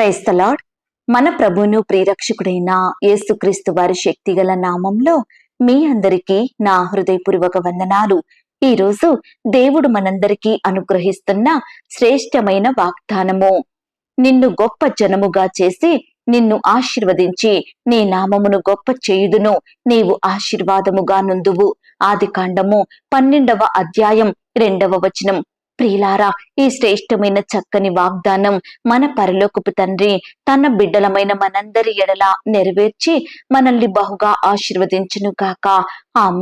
క్రైస్తలాడ్ మన ప్రభును ప్రియరక్షకుడైన యేసుక్రీస్తు వారి శక్తిగల నామంలో మీ అందరికీ నా హృదయపూర్వక వందనాలు. ఈ రోజు దేవుడు మనందరికీ అనుగ్రహిస్తున్న శ్రేష్టమైన వాగ్దానము. నిన్ను గొప్ప జనముగా చేసి నిన్ను ఆశీర్వదించి నీ నామమును గొప్ప చేయుదును. నీవు ఆశీర్వాదముగా నుందువు. ఆది కాండము పన్నెండవ అధ్యాయం రెండవ వచనం. ప్రియులారా ఈ శ్రేష్టమైన చక్కని వాగ్దానం మన పరలోకపు తండ్రి తన బిడ్డలమైన మనందరి ఎడల నెరవేర్చి మనల్ని బహుగా ఆశీర్వదించును గాక.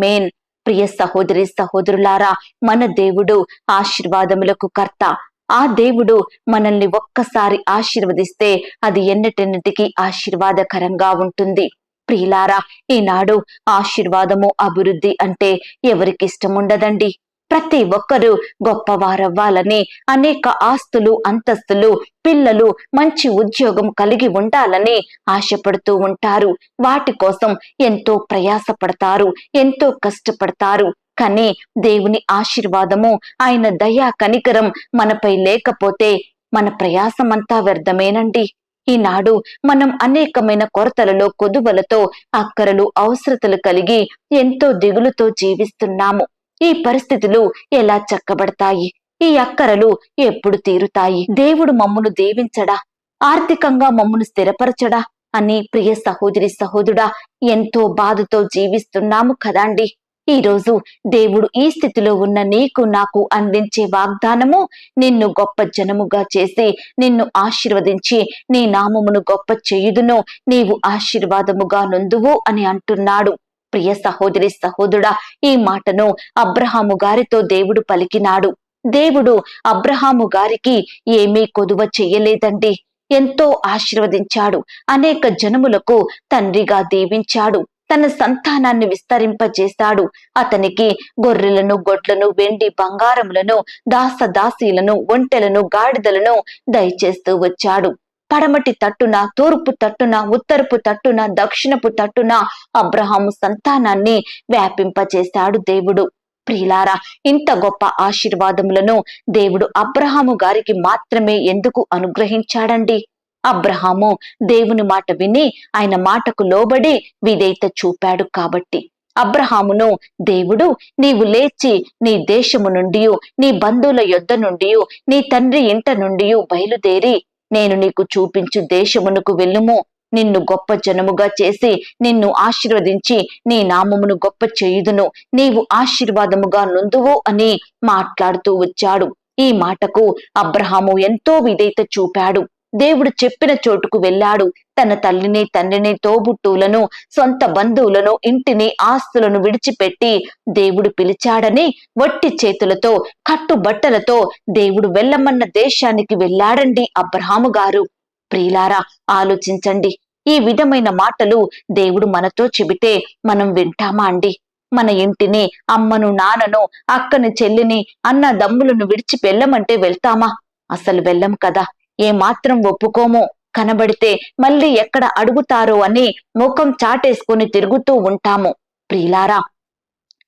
మేన్ ప్రియ సహోదరి సహోదరులారా మన దేవుడు ఆశీర్వాదములకు కర్త. ఆ దేవుడు మనల్ని ఒక్కసారి ఆశీర్వదిస్తే అది ఎన్నటెన్నటికీ ఆశీర్వాదకరంగా ఉంటుంది. ప్రియులారా ఈనాడు ఆశీర్వాదము అభివృద్ధి అంటే ఎవరికి ఇష్టం ఉండదండి ప్రతి ఒక్కరూ గొప్పవారవ్వాలని అనేక ఆస్తులు అంతస్తులు పిల్లలు మంచి ఉద్యోగం కలిగి ఉండాలని ఆశపడుతూ ఉంటారు. వాటి కోసం ఎంతో ప్రయాసపడతారు ఎంతో కష్టపడతారు. కానీ దేవుని ఆశీర్వాదము ఆయన దయా కనికరం మనపై లేకపోతే మన ప్రయాసమంతా వ్యర్థమేనండి. ఈనాడు మనం అనేకమైన కొరతలలో కొదువలతో అక్కరలు అవసరతలు కలిగి ఎంతో దిగులుతో జీవిస్తున్నాము. ఈ పరిస్థితులు ఎలా చక్కబడతాయి? ఈ అక్కరలు ఎప్పుడు తీరుతాయి? దేవుడు మమ్మును దీవించడా? ఆర్థికంగా మమ్మును స్థిరపరచడా? అని ప్రియ సహోదరి సహోదరుడా ఎంతో బాధతో జీవిస్తున్నాము కదాండి. ఈ రోజు దేవుడు ఈ స్థితిలో ఉన్న నీకు నాకు అందించే వాగ్దానము నిన్ను గొప్ప జనముగా చేసి నిన్ను ఆశీర్వదించి నీ నామమును గొప్ప చేయుదును నీవు ఆశీర్వాదముగా నొందువు అని అంటున్నాడు. ప్రియ సహోదరి సహోదరుడా ఈ మాటను అబ్రహాము గారితో దేవుడు పలికినాడు. దేవుడు అబ్రహాము గారికి ఏమీ కొదువ చెయ్యలేదండి ఎంతో ఆశీర్వదించాడు. అనేక జనములకు తండ్రిగా దీవించాడు. తన సంతానాన్ని విస్తరింపజేశాడు. అతనికి గొర్రెలను గొడ్లను వెండి బంగారములను దాస దాసీలను ఒంటెలను గాడిదలను దయచేస్తూ వచ్చాడు. పడమటి తట్టున తూర్పు తట్టున ఉత్తరపు తట్టున దక్షిణపు తట్టున అబ్రహాము సంతానాన్ని వ్యాపింపచేశాడు దేవుడు. ప్రియులారా ఇంత గొప్ప ఆశీర్వాదములను దేవుడు అబ్రహాము గారికి మాత్రమే ఎందుకు అనుగ్రహించాడండి? అబ్రహాము దేవుని మాట విని ఆయన మాటకు లోబడి విధేయత చూపాడు కాబట్టి. అబ్రహామును దేవుడు నీవు లేచి నీ దేశము నుండి నీ బంధువుల యొద్ద నుండి నీ తండ్రి ఇంట నుండి బయలుదేరి నేను నీకు చూపించు దేశమునకు వెళ్ళుము. నిన్ను గొప్ప జనముగా చేసి నిన్ను ఆశీర్వదించి నీ నామమును గొప్ప చేయుదును. నీవు ఆశీర్వాదముగా నుందువు అని మాట్లాడుతూ వచ్చాడు. ఈ మాటకు అబ్రహాము ఎంతో విధేయత చూపాడు. దేవుడు చెప్పిన చోటుకు వెళ్ళాడు. తన తల్లిని తండ్రిని తోబుట్టువులను సొంత బంధువులను ఇంటిని ఆస్తులను విడిచిపెట్టి దేవుడు పిలిచాడని వట్టి చేతులతో కట్టుబట్టలతో దేవుడు వెళ్ళమన్న దేశానికి వెళ్ళాడండి అబ్రహాము గారు. ప్రియులారా ఆలోచించండి. ఈ విధమైన మాటలు దేవుడు మనతో చెబితే మనం వింటామా అండి? మన ఇంటిని అమ్మను నాన్నను అక్కని చెల్లిని అన్న దమ్ములను విడిచి వెళ్ళమంటే వెళ్తామా? అసలు వెళ్ళం కదా. ఏ మాత్రం ఒప్పుకోమో. కనబడితే మళ్ళీ ఎక్కడ అడుగుతారో అని ముఖం చాటేసుకుని తిరుగుతూ ఉంటాము. ప్రియులారా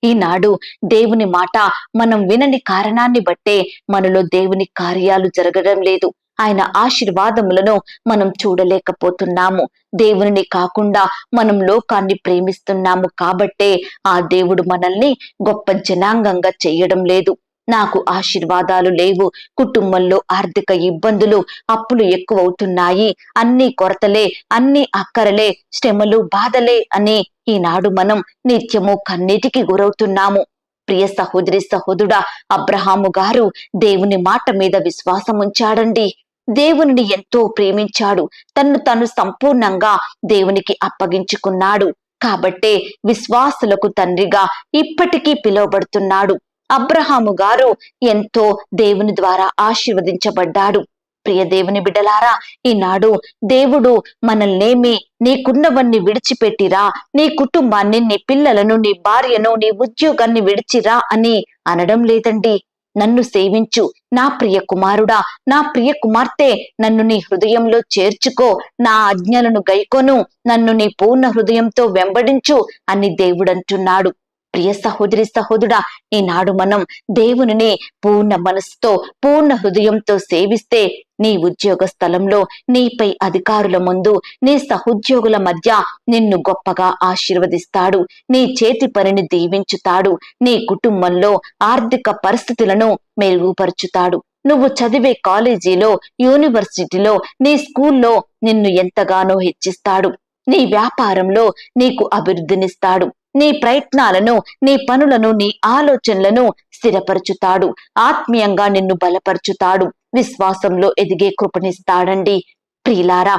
ఈనాడు దేవుని మాట మనం వినని కారణాన్ని బట్టే మనలో దేవుని కార్యాలు జరగడం లేదు. ఆయన ఆశీర్వాదములను మనం చూడలేకపోతున్నాము. దేవుని కాకుండా మనం లోకాన్ని ప్రేమిస్తున్నాము కాబట్టే ఆ దేవుడు మనల్ని గొప్ప జనాంగంగా చేయడం లేదు. నాకు ఆశీర్వాదాలు లేవు. కుటుంబంలో ఆర్థిక ఇబ్బందులు అప్పులు ఎక్కువవుతున్నాయి. అన్ని కొరతలే అన్ని అక్కరలే శ్రమలు బాధలే అని ఈనాడు మనం నిత్యము కన్నీటికి గురవుతున్నాము. ప్రియ సహోదరి సహోదరుడా అబ్రహాము గారు దేవుని మాట మీద విశ్వాసం ఉంచాడండి. దేవునిని ఎంతో ప్రేమించాడు. తన్ను తను సంపూర్ణంగా దేవునికి అప్పగించుకున్నాడు. కాబట్టే విశ్వాసులకు తండ్రిగా ఇప్పటికీ పిలువబడుతున్నాడు. అబ్రహాము గారు ఎంతో దేవుని ద్వారా ఆశీర్వదించబడ్డాడు. ప్రియ దేవుని బిడ్డలారా ఈనాడు దేవుడు మనల్నేమి నీకున్నవన్నీ విడిచిపెట్టిరా నీ కుటుంబాన్ని నీ పిల్లలను నీ భార్యను నీ ఉద్యోగాన్ని విడిచిరా అని అనడం లేదండి. నన్ను సేవించు. నా ప్రియ కుమారుడా నా ప్రియ కుమార్తె నన్ను నీ హృదయంలో చేర్చుకో. నా ఆజ్ఞలను గైకొను. నన్ను నీ పూర్ణ హృదయంతో వెంబడించు అని దేవుడంటున్నాడు. ప్రియ సహోదరి సహోదరుడా ఈనాడు మనం దేవునిని పూర్ణ మనసుతో పూర్ణ హృదయంతో సేవిస్తే నీ ఉద్యోగ స్థలంలో నీపై అధికారుల ముందు నీ సహోద్యోగుల మధ్య నిన్ను గొప్పగా ఆశీర్వదిస్తాడు. నీ చేతి పనిని దీవించుతాడు. నీ కుటుంబంలో ఆర్థిక పరిస్థితులను మెరుగుపరుచుతాడు. నువ్వు చదివే కాలేజీలో యూనివర్సిటీలో నీ స్కూల్లో నిన్ను ఎంతగానో హెచ్చిస్తాడు. నీ వ్యాపారంలో నీకు అభివృద్ధినిస్తాడు. నీ ప్రయత్నాలను నీ పనులను నీ ఆలోచనలను స్థిరపరచుతాడు. ఆత్మీయంగా నిన్ను బలపరుచుతాడు. విశ్వాసంలో ఎదిగే కృపనిస్తాడండి. ప్రియులారా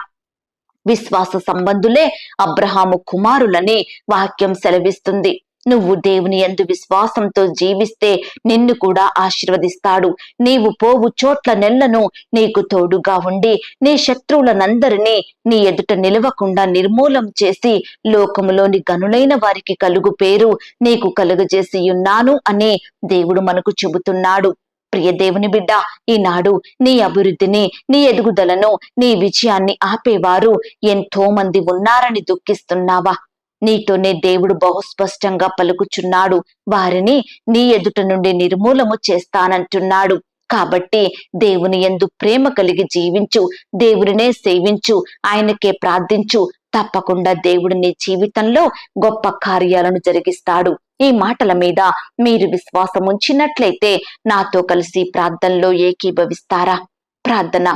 విశ్వాస సంబంధులే అబ్రహాము కుమారులని వాక్యం సెలవిస్తుంది. నువ్వు దేవుని ఎందు విశ్వాసంతో జీవిస్తే నిన్ను కూడా ఆశీర్వదిస్తాడు. నీవు పోవు చోట్ల నెల్లను నీకు తోడుగా ఉండి నీ శత్రువులనందరినీ నీ ఎదుట నిలవకుండా నిర్మూలం చేసి లోకములోని గనులైన వారికి కలుగు పేరు నీకు కలుగజేసి ఉన్నాను అని దేవుడు మనకు చెబుతున్నాడు. ప్రియ దేవుని బిడ్డ ఈనాడు నీ అభివృద్ధిని నీ ఎదుగుదలను నీ విజయాన్ని ఆపేవారు ఎంతో మంది ఉన్నారని దుఃఖిస్తున్నావా? నీతోనే దేవుడు బహుస్పష్టంగా పలుకుచున్నాడు. వారిని నీ ఎదుట నుండి నిర్మూలము చేస్తానంటున్నాడు. కాబట్టి దేవుని ఎందు ప్రేమ కలిగి జీవించు దేవుడినే సేవించు ఆయనకే ప్రార్థించు. తప్పకుండా దేవుడు నీ జీవితంలో గొప్ప కార్యాలను జరిగిస్తాడు. ఈ మాటల మీద మీరు విశ్వాసం ఉంచినట్లయితే నాతో కలిసి ప్రార్థనలో ఏకీభవిస్తారా? ప్రార్థన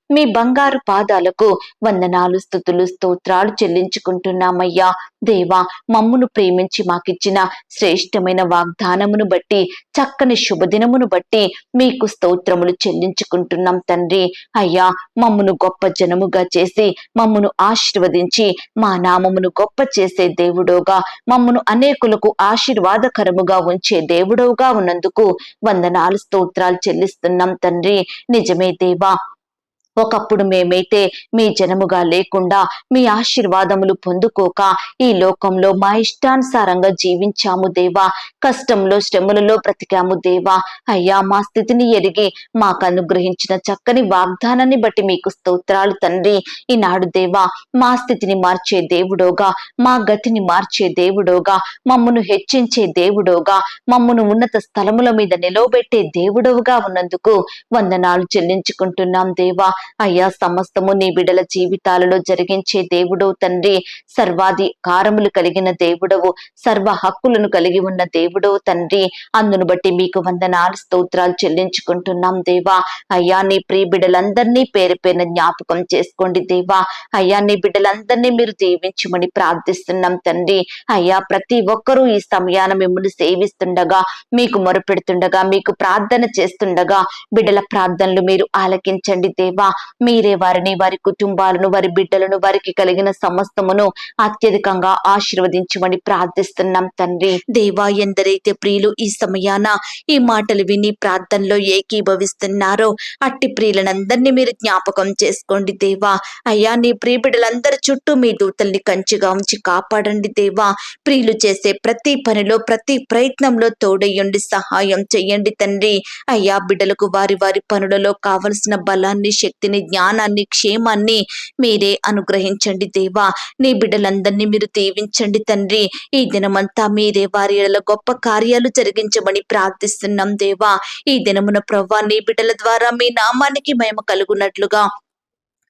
మీ బంగారు పాదాలకు వందనాలు స్థుతులు స్తోత్రాలు చెల్లించుకుంటున్నామయ్యా. దేవా మమ్మును ప్రేమించి మాకిచ్చిన శ్రేష్టమైన వాగ్దానమును బట్టి చక్కని శుభదినమును బట్టి మీకు స్తోత్రములు చెల్లించుకుంటున్నాం తండ్రి. అయ్యా మమ్మును గొప్ప జనముగా చేసి మమ్మును ఆశీర్వదించి మా నామమును గొప్ప చేసే దేవుడోగా మమ్మును అనేకులకు ఆశీర్వాదకరముగా ఉంచే దేవుడవుగా ఉన్నందుకు వందనాలు స్తోత్రాలు చెల్లిస్తున్నాం తండ్రి. నిజమే దేవా ఒకప్పుడు మేమైతే మీ జనముగా లేకుండా మీ ఆశీర్వాదములు పొందుకోక ఈ లోకంలో మా ఇష్టానుసారంగా జీవించాము దేవా. కష్టంలో శ్రమలలో బ్రతికాము దేవా. అయ్యా మా స్థితిని ఎరిగి మాకు అనుగ్రహించిన చక్కని వాగ్దానాన్ని బట్టి మీకు స్తోత్రాలు తండ్రి. ఈనాడు దేవా మా స్థితిని మార్చే దేవుడోగా మా గతిని మార్చే దేవుడోగా మమ్మను హెచ్చించే దేవుడోగా మమ్మను ఉన్నత స్థలముల మీద నిలవబెట్టే దేవుడవుగా ఉన్నందుకు వందనాలు చెల్లించుకుంటున్నాం దేవా. అయ్యా సమస్తము నీ బిడల జీవితాలలో జరిగించే దేవుడవు తండ్రి. సర్వాధికారములు కలిగిన దేవుడవు సర్వ హక్కులను కలిగి ఉన్న దేవుడవు తండ్రి. అందును బట్టి మీకు వందనాలు స్తోత్రాలు చెల్లించుకుంటున్నాం దేవా. అయ్యా నీ ప్రియ బిడ్డలందరినీ పేరు పేరున జ్ఞాపకం చేసుకోండి దేవా. అయ్యా నీ బిడ్డలందరినీ మీరు దీవించమని ప్రార్థిస్తున్నాం తండ్రి. అయ్యా ప్రతి ఒక్కరూ ఈ సమయాన మిమ్మల్ని సేవిస్తుండగా మీకు మొరపెడుతుండగా మీకు ప్రార్థన చేస్తుండగా బిడ్డల ప్రార్థనలు మీరు ఆలకించండి దేవా. మీరే వారిని వారి కుటుంబాలను వారి బిడ్డలను వారికి కలిగిన సమస్తమును అత్యధికంగా ఆశీర్వదించమని ప్రార్థిస్తున్నాం తండ్రి. దేవా ఎందరైతే ప్రియులు ఈ సమయాన ఈ మాటలు విని ప్రార్థనలో ఏకీభవిస్తున్నారో అట్టి ప్రియులనందరినీ మీరు జ్ఞాపకం చేసుకోండి దేవా. అయ్యా నీ ప్రియ బిడ్డలందరి చుట్టూ మీ దూతల్ని కంచిగా ఉంచి కాపాడండి దేవా. ప్రియులు చేసే ప్రతి పనిలో ప్రతి ప్రయత్నంలో తోడయ్యండి సహాయం చెయ్యండి తండ్రి. అయ్యా బిడ్డలకు వారి వారి పనులలో కావలసిన బలాన్ని శక్తిని జ్ఞానాన్ని క్షేమాన్ని మీరే అనుగ్రహించండి దేవా. నీ బిడ్డలందరినీ మీరు దీవించండి తండ్రి. ఈ దినమంతా మీరే వారి గొప్ప కార్యాలు జరిగించమని ప్రార్థిస్తున్నాం దేవా. ఈ దినమున ప్రవ్వా నీ బిడ్డల ద్వారా మీ నామానికి మహిమ కలుగునట్లుగా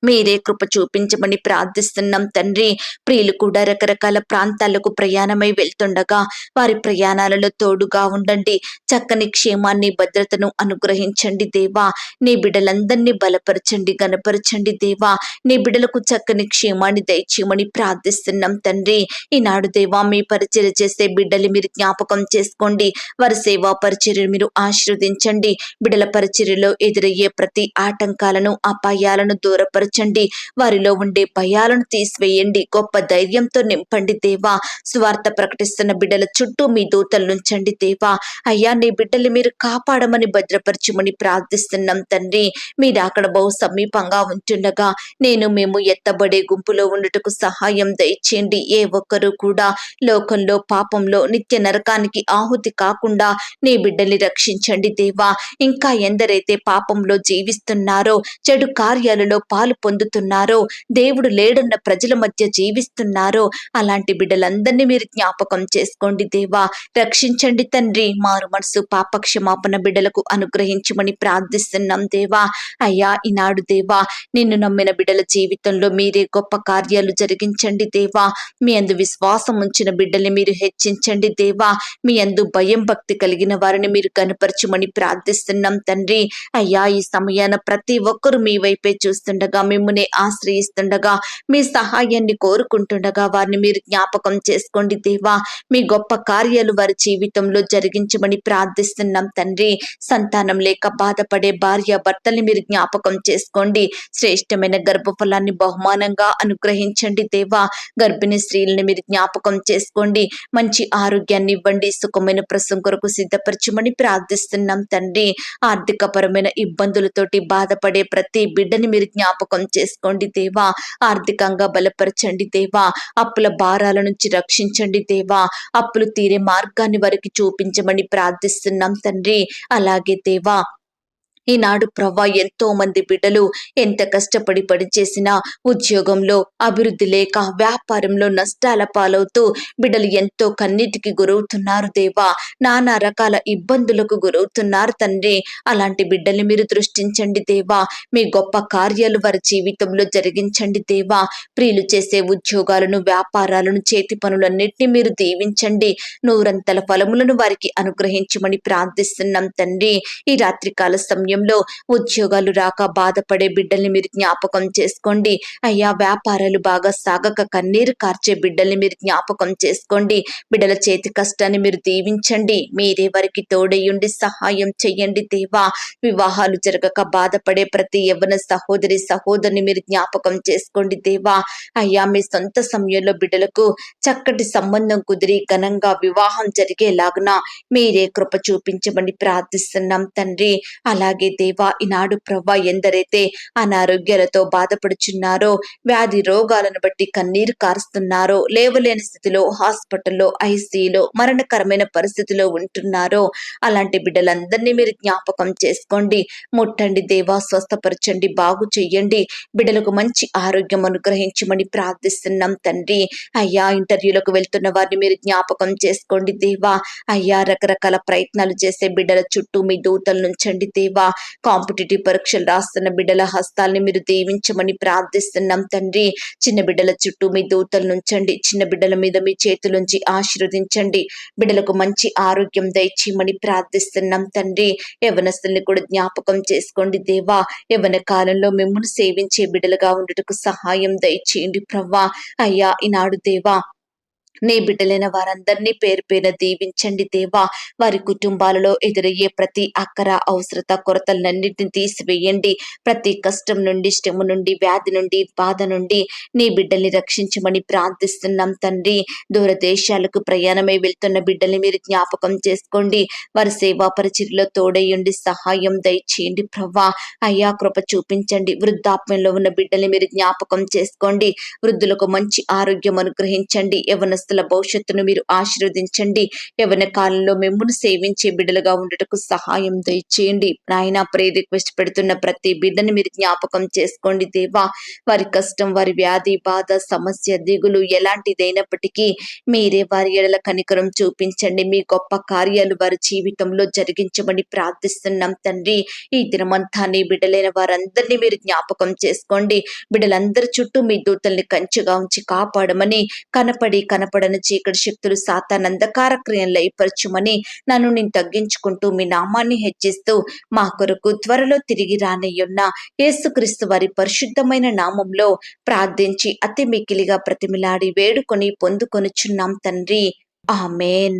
మీరే కృప చూపించమని ప్రార్థిస్తున్నాం తండ్రి. ప్రియులు కూడా రకరకాల ప్రాంతాలకు ప్రయాణమై వెళ్తుండగా వారి ప్రయాణాలలో తోడుగా ఉండండి. చక్కని క్షేమాన్ని భద్రతను అనుగ్రహించండి దేవా. నీ బిడ్డలందరినీ బలపరచండి గనపరచండి దేవా. నీ బిడ్డలకు చక్కని క్షేమాన్ని దయచేయమని ప్రార్థిస్తున్నాం తండ్రి. ఈనాడు దేవా మీ పరిచయం చేసే బిడ్డలు మీరు జ్ఞాపకం చేసుకోండి. వారి సేవా పరిచర్యను మీరు ఆశీర్వదించండి. బిడ్డల పరిచర్యలో ఎదురయ్యే ప్రతి ఆటంకాలను అపాయాలను దూరపరచండి బలపరచండి వారిలో ఉండే భయాలను తీసివేయండి. గొప్ప ధైర్యంతో నింపండి దేవా. స్వార్థ ప్రకటిస్తున్న బిడ్డల చుట్టూ మీ దూతలు నుంచండి దేవా. అయ్యా నీ బిడ్డలు మీరు కాపాడమని భద్రపరచమని ప్రార్థిస్తున్నాం తండ్రి. మీరు అక్కడ బహు సమీపంగా ఉంటుండగా నేను మేము ఎత్తబడే గుంపులో ఉండుటకు సహాయం దయచేయండి. ఏ ఒక్కరూ కూడా లోకంలో పాపంలో నిత్య నరకానికి ఆహుతి కాకుండా నీ బిడ్డల్ని రక్షించండి దేవా. ఇంకా ఎందరైతే పాపంలో జీవిస్తున్నారో చెడు కార్యాలలో పాలు పొందుతున్నారో దేవుడు లేడన్న ప్రజల మధ్య జీవిస్తున్నారో అలాంటి బిడ్డలందరినీ మీరు జ్ఞాపకం చేసుకోండి దేవా. రక్షించండి తండ్రి. మారు మనసు పాపక్షమాపణ బిడ్డలకు అనుగ్రహించమని ప్రార్థిస్తున్నాం దేవా. అయ్యా ఈనాడు దేవా నిన్ను నమ్మిన బిడ్డల జీవితంలో మీరే గొప్ప కార్యాలు జరిగించండి దేవా. మీ అందు విశ్వాసం ఉంచిన బిడ్డల్ని మీరు హెచ్చించండి దేవా. మీ అందు భయం భక్తి కలిగిన వారిని మీరు కనపరచమని ప్రార్థిస్తున్నాం తండ్రి. అయ్యా ఈ సమయాన ప్రతి ఒక్కరు మీ వైపే చూస్తుండగా మిమ్మల్ని ఆశ్రయిస్తుండగా మీ సహాయాన్ని కోరుకుంటుండగా వారిని మీరు జ్ఞాపకం చేసుకోండి దేవా. మీ గొప్ప కార్యాలు వారి జీవితంలో జరిగించమని ప్రార్థిస్తున్నాం తండ్రి. సంతానం లేక బాధపడే భార్య భర్తల్ని మీరు జ్ఞాపకం చేసుకోండి. శ్రేష్టమైన గర్భఫలాన్ని బహుమానంగా అనుగ్రహించండి దేవా. గర్భిణీ స్త్రీలని మీరు జ్ఞాపకం చేసుకోండి. మంచి ఆరోగ్యాన్ని ఇవ్వండి. సుఖమైన ప్రసం కొరకు సిద్ధపరచమని ప్రార్థిస్తున్నాం తండ్రి. ఆర్థిక పరమైన ఇబ్బందులతోటి బాధపడే ప్రతి బిడ్డని మీరు జ్ఞాపకం చేసుకోండి దేవా. ఆర్థికంగా బలపరచండి దేవా. అప్పుల భారాల నుంచి రక్షించండి దేవా. అప్పులు తీరే మార్గాన్ని వారికి చూపించమని ప్రార్థిస్తున్నాం తండ్రి. అలాగే దేవా. ఈనాడు ప్రవ్వా ఎంతో మంది బిడ్డలు ఎంత కష్టపడి పనిచేసినా ఉద్యోగంలో అభివృద్ధి లేక వ్యాపారంలో నష్టాల పాలవుతూ బిడ్డలు ఎంతో కన్నీటికి గురవుతున్నారు దేవా. నానా రకాల ఇబ్బందులకు గురవుతున్నారు తండ్రి. అలాంటి బిడ్డల్ని మీరు దృష్టించండి దేవా. మీ గొప్ప కార్యాలు వారి జీవితంలో జరిగించండి దేవా. ప్రియులు చేసే ఉద్యోగాలను వ్యాపారాలను చేతి పనులన్నింటినీ మీరు దీవించండి. నూరంతల ఫలములను వారికి అనుగ్రహించమని ప్రార్థిస్తున్నాం తండ్రి. ఈ రాత్రికాల సమయంలో ఉద్యోగాలు రాక బాధపడే బిడ్డల్ని మీరు జ్ఞాపకం చేసుకోండి. అయ్యా వ్యాపారాలు బాగా సాగక కన్నీరు కార్చే బిడ్డల్ని మీరు జ్ఞాపకం చేసుకోండి. బిడ్డల చేతి కష్టాన్ని మీరు దీవించండి. మీరే వారికి తోడయ్యుండి సహాయం చెయ్యండి దేవా. వివాహాలు జరగక బాధపడే ప్రతి యవ్వన సహోదరి సహోదరుని మీరు జ్ఞాపకం చేసుకోండి దేవా. అయ్యా మీ సొంత సమయంలో బిడ్డలకు చక్కటి సంబంధం కుదిరి ఘనంగా వివాహం జరిగేలాగున మీరే కృప చూపించమని ప్రార్థిస్తున్నాం తండ్రి. అలాగే దేవా. ఈనాడు ప్రవ్వా ఎందరైతే అనారోగ్యాలతో బాధపడుచున్నారో వ్యాధి రోగాలను బట్టి కన్నీరు కారుస్తున్నారో లేవలేని స్థితిలో హాస్పిటల్లో ఐసీలో మరణకరమైన పరిస్థితిలో ఉంటున్నారో అలాంటి బిడ్డలందరినీ మీరు జ్ఞాపకం చేసుకోండి. ముట్టండి దేవా స్వస్థపరచండి బాగు చెయ్యండి బిడ్డలకు మంచి ఆరోగ్యం అనుగ్రహించమని ప్రార్థిస్తున్నాం తండ్రి. అయ్యా ఇంటర్వ్యూలకు వెళ్తున్న వారిని మీరు జ్ఞాపకం చేసుకోండి దేవా. అయ్యా రకరకాల ప్రయత్నాలు చేసే బిడ్డల చుట్టూ మీ దూతలు నుంచండి దేవా. కాంపిటేటివ్ పరీక్షలు రాస్తున్న బిడ్డల హస్తాల్ని మీరు దీవించమని ప్రార్థిస్తున్నాం తండ్రి. చిన్న బిడ్డల చుట్టూ మీ దూతలు నుంచండి. చిన్న బిడ్డల మీద మీ చేతులుంచి ఆశీర్వదించండి. బిడ్డలకు మంచి ఆరోగ్యం దయచేయమని ప్రార్థిస్తున్నాం తండ్రి. యవనస్తుల్ని కూడా జ్ఞాపకం చేసుకోండి దేవా. యవన కాలంలో మిమ్మల్ని సేవించే బిడ్డలుగా ఉండటకు సహాయం దయచేయండి ప్రవ్వా. అయ్యా ఈనాడు దేవా నీ బిడ్డలైన వారందరినీ పేరు పేరున దీవించండి దేవా. వారి కుటుంబాలలో ఎదురయ్యే ప్రతి అక్కర అవసరత కొరతలన్నింటిని తీసివేయండి. ప్రతి కష్టం నుండి శ్రమ నుండి వ్యాధి నుండి బాధ నుండి నీ బిడ్డల్ని రక్షించమని ప్రార్థిస్తున్నాం తండ్రి. దూరదేశాలకు ప్రయాణమై వెళ్తున్న బిడ్డల్ని మీరు జ్ఞాపకం చేసుకోండి. వారి సేవా పరిచర్లో తోడయ్యండి సహాయం దయచేయండి ప్రవ్వా అయ్యా కృప చూపించండి. వృద్ధాప్యంలో ఉన్న బిడ్డల్ని మీరు జ్ఞాపకం చేసుకోండి. వృద్ధులకు మంచి ఆరోగ్యం అనుగ్రహించండి. యవనస్తుల భవిష్యత్తును మీరు ఆశీర్వదించండి. యవన కాలంలో మిమ్మల్ని సేవించే బిడ్డలుగా ఉండటకు సహాయం దయచేయండి. నాయన ప్రే రిక్వెస్ట్ పెడుతున్న ప్రతి బిడ్డని మీరు జ్ఞాపకం చేసుకోండి దేవా. వారి కష్టం వారి వ్యాధి బాధ సమస్య దిగులు ఎలాంటిదైనప్పటికీ మీరే వారి ఎడల కనికరం చూపించండి. మీ గొప్ప కార్యాలు వారి జీవితంలో జరిగించమని ప్రార్థిస్తున్నాం తండ్రి. ఈ దినమంతా నీ బిడ్డలైన వారందరినీ మీరు జ్ఞాపకం చేసుకోండి. బిడ్డలందరి చుట్టూ మీ దూతల్ని కంచుగా ఉంచి కాపాడమని కనపడి కనపడని చీకటి శక్తులు సాతాన్ అంధకార క్రియలు లయపరచుమని నన్ను నేను తగ్గించుకుంటూ మీ నామాన్ని హెచ్చిస్తూ మా కొరకు త్వరలో తిరిగి రానయ్యున్న యేసుక్రీస్తు వారి పరిశుద్ధమైన నామంలో ప్రార్థించి అతి మికిలిగా ప్రతిమిలాడి వేడుకొని పొందుకొనుచున్నాం తండ్రి. ఆమెన్.